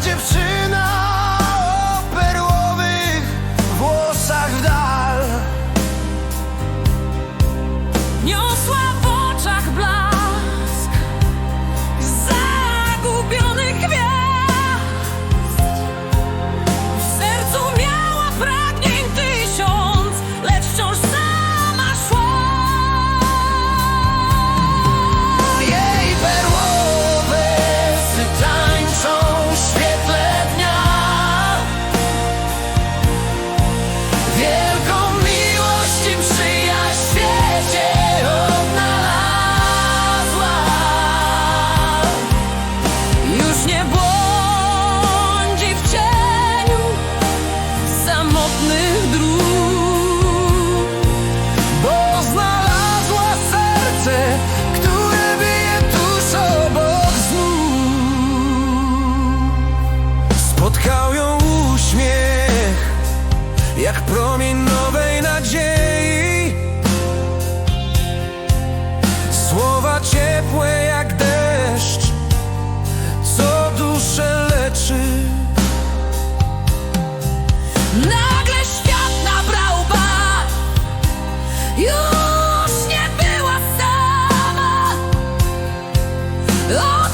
dziewczyna Oh!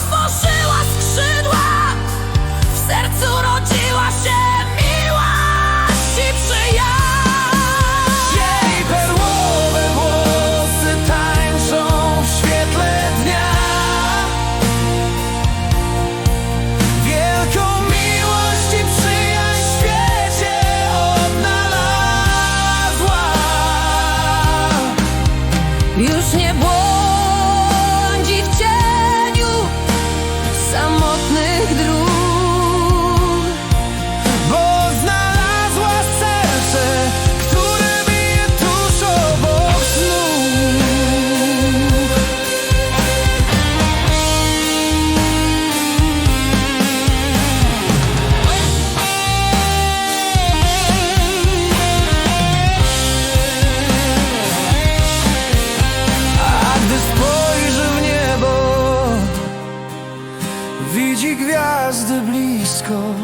gwiazdy blisko.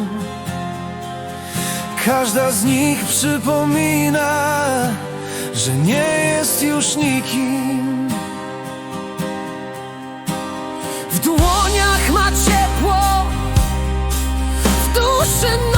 Każda z nich przypomina Że nie jest już nikim. W dłoniach ma ciepło W duszy